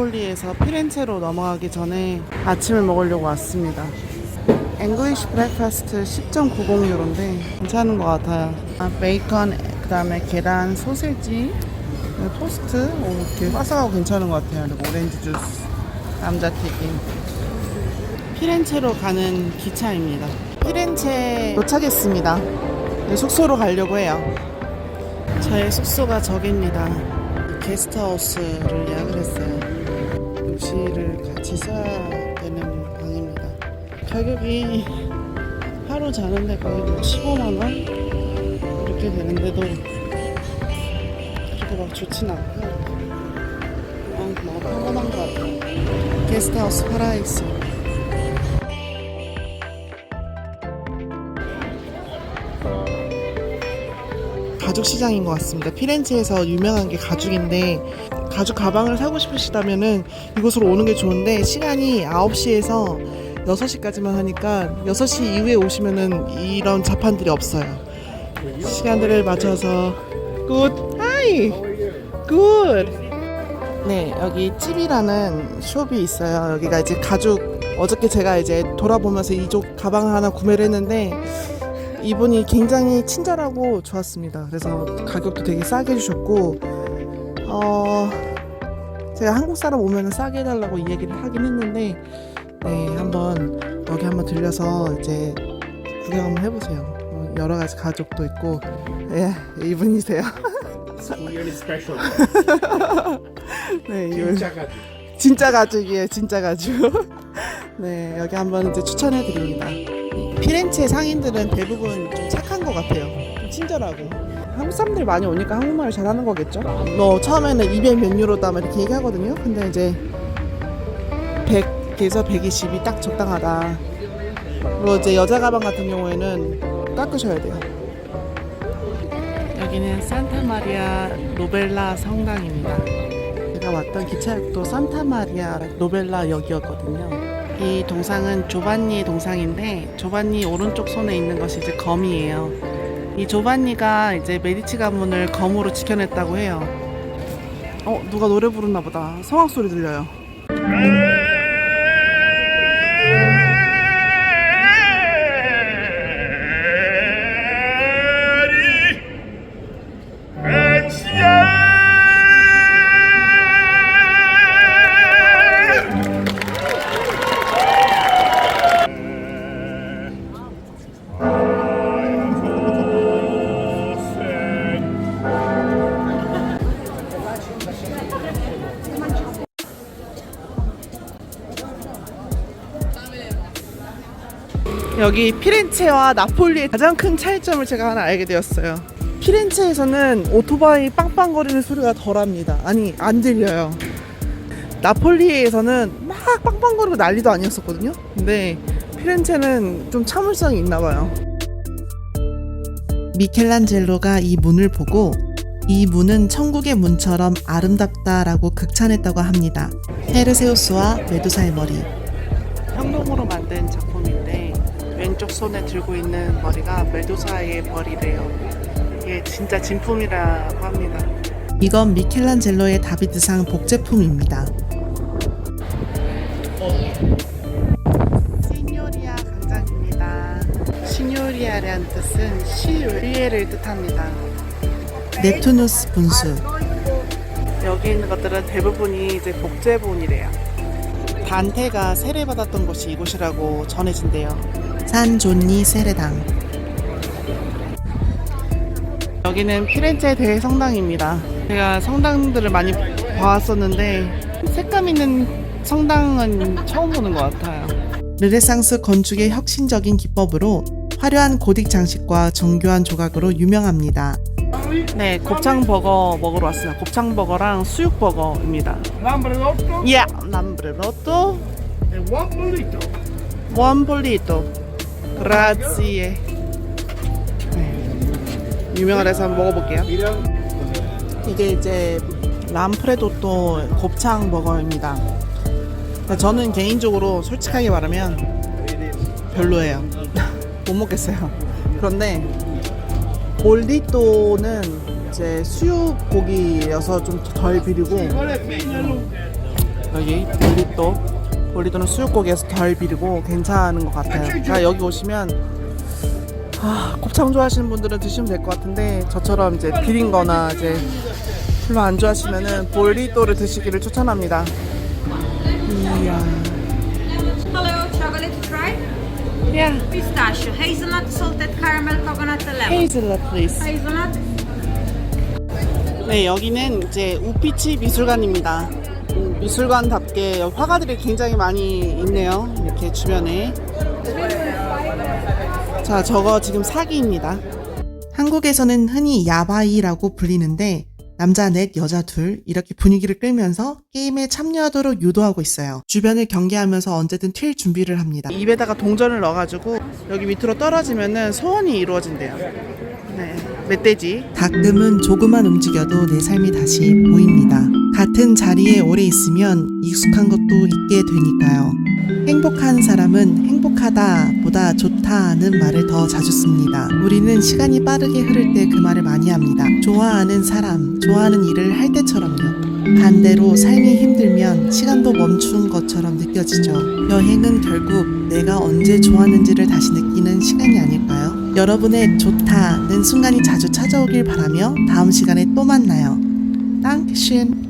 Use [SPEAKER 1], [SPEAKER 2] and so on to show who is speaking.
[SPEAKER 1] 그래서 피렌체로 넘어가기 전에 아침을 먹으려고 왔습니다. 앵글리시 브렉퍼스트 10.90유로인데 괜찮은 것 같아요. 아, 베이컨, 그 다음에 계란, 소세지, 토스트, 오, 이렇게 바삭하고 괜찮은 것 같아요. 그리고 오렌지 주스, 감자튀김. 피렌체로 가는 기차입니다. 피렌체 도착했습니다. 이제 숙소로 가려고 해요. 저의 숙소가 저기입니다. 게스트하우스를 예약을 했어요. 욕실을 같이 써야 되는 방입니다. 가격이 하루 자는데 거의 뭐 15만 원 이렇게 되는데도 그렇게 막 좋진 않고 그냥 너무 평범한 것 같아요. 게스트하우스 파라이스. 가죽 시장인 것 같습니다. 피렌체에서 유명한 게 가죽인데 가죽 가방을 사고 싶으시다면은 이곳으로 오는 게 좋은데 시간이 9시에서 6시까지만 하니까 6시 이후에 오시면은 이런 자판들이 없어요. 시간들을 맞춰서 굿 하이 굿 네, 여기 찝이라는 숍이 있어요. 여기가 이제 가죽 어저께 제가 이제 돌아보면서 이쪽 가방 하나 구매를 했는데 이분이 굉장히 친절하고 좋았습니다. 그래서 가격도 되게 싸게 해주셨고, 어, 제가 한국 사람 오면 싸게 해달라고 이 얘기를 하긴 했는데, 네, 한번 여기 한번 들려서 이제 구경 한번 해보세요. 어, 여러 가지 가족도 있고, 예, 이분이세요.
[SPEAKER 2] Really special.
[SPEAKER 1] 네, 이분.
[SPEAKER 2] 진짜 가지.
[SPEAKER 1] 진짜 가죽이에요, 진짜 가죽. 네, 여기 한번 이제 추천해 드립니다. 피렌체 상인들은 대부분 좀 것 같아요. 좀 친절하고. 한국 사람들 많이 오니까 한국말을 잘하는 거겠죠? 뭐 처음에는 200몇 유로다 막 이렇게 얘기하거든요. 근데 이제 100에서 120이 딱 적당하다. 그리고 이제 여자 가방 같은 경우에는 깎으셔야 돼요. 여기는 산타 마리아 노벨라 성당입니다. 제가 왔던 기차역도 산타 마리아 노벨라 역이었거든요. 이 동상은 조반니 동상인데 조반니 오른쪽 손에 있는 것이 이제 검이에요. 이 조반니가 이제 메디치 가문을 검으로 지켜냈다고 해요. 어 누가 노래 부르나 보다. 성악 소리 들려요. 여기 피렌체와 나폴리의 가장 큰 차이점을 제가 하나 알게 되었어요. 피렌체에서는 오토바이 빵빵거리는 소리가 덜합니다. 아니 안 들려요. 나폴리에서는 막 빵빵거리고 난리도 아니었었거든요. 근데 피렌체는 좀 참을성이 있나 봐요. 미켈란젤로가 이 문을 보고 이 문은 천국의 문처럼 아름답다라고 극찬했다고 합니다. 헤르세우스와 메두사의 머리. 형동으로 만든 작품인데 왼쪽 손에 들고 있는 머리가 메두사의 머리래요. 이게 진짜 진품이라고 합니다. 이건 미켈란젤로의 다비드상 복제품입니다. 시뇨리아 강장입니다. 시뇨리아라는 뜻은 시위를 뜻합니다. 네투누스 분수. 여기 있는 것들은 대부분이 이제 복제본이래요. 단테가 세례받았던 곳이 이곳이라고 전해진대요. 산 존니 세례당. 여기는 피렌체 대성당입니다. 제가 성당들을 많이 봐왔었는데 색감 있는 성당은 처음 보는 것 같아요. 르네상스 건축의 혁신적인 기법으로 화려한 고딕 장식과 정교한 조각으로 유명합니다. 네, 곱창 버거 먹으러 왔어요. 곱창 버거랑 수육 버거입니다. 야, 남브레로또
[SPEAKER 2] and one burrito.
[SPEAKER 1] 원 볼리토 그 라지에. 네. 유명하래서 한번 먹어볼게요. 이게 이제 람프레도또 곱창 버거입니다. 저는 개인적으로 솔직하게 말하면 별로예요. 못 먹겠어요. 그런데 볼리또는 이제 수육 고기여서 좀 덜 비리고 여기 볼리또 볼리또는 수육고기에서 덜 비리고 괜찮은 것 같아요. 그러니까 여기 오시면 아, 곱창 좋아하시는 분들은 드시면 될 것 같은데 저처럼 이제 비린 거나 이제 별로 안 좋아하시면은 볼리또를 드시기를 추천합니다. 이야.
[SPEAKER 3] Hello, chocolate stripe,
[SPEAKER 1] 야.
[SPEAKER 3] pistachio, hazelnut, salted caramel, coconut, lemon.
[SPEAKER 1] 헤이즐넛 플레이스.
[SPEAKER 3] Hazelnut,
[SPEAKER 1] 네, 여기는 이제 우피치 미술관입니다. 음, 미술관답게 화가들이 굉장히 많이 있네요. 이렇게 주변에. 자, 저거 지금 사기입니다. 한국에서는 흔히 야바이라고 불리는데 남자 넷, 여자 둘 이렇게 분위기를 끌면서 게임에 참여하도록 유도하고 있어요. 주변을 경계하면서 언제든 튈 준비를 합니다. 입에다가 동전을 넣어가지고 여기 밑으로 떨어지면은 소원이 이루어진대요. 네, 멧돼지. 가끔은 조금만 움직여도 내 삶이 다시 보입니다. 같은 자리에 오래 있으면 익숙한 것도 있게 되니까요. 행복한 사람은 행복하다 보다 좋다는 말을 더 자주 씁니다. 우리는 시간이 빠르게 흐를 때 그 말을 많이 합니다. 좋아하는 사람, 좋아하는 일을 할 때처럼요. 반대로 삶이 힘들면 시간도 멈춘 것처럼 느껴지죠. 여행은 결국 내가 언제 좋았는지를 다시 느끼는 시간이 아닐까요? 여러분의 좋다는 순간이 자주 찾아오길 바라며 다음 시간에 또 만나요. 땅크슌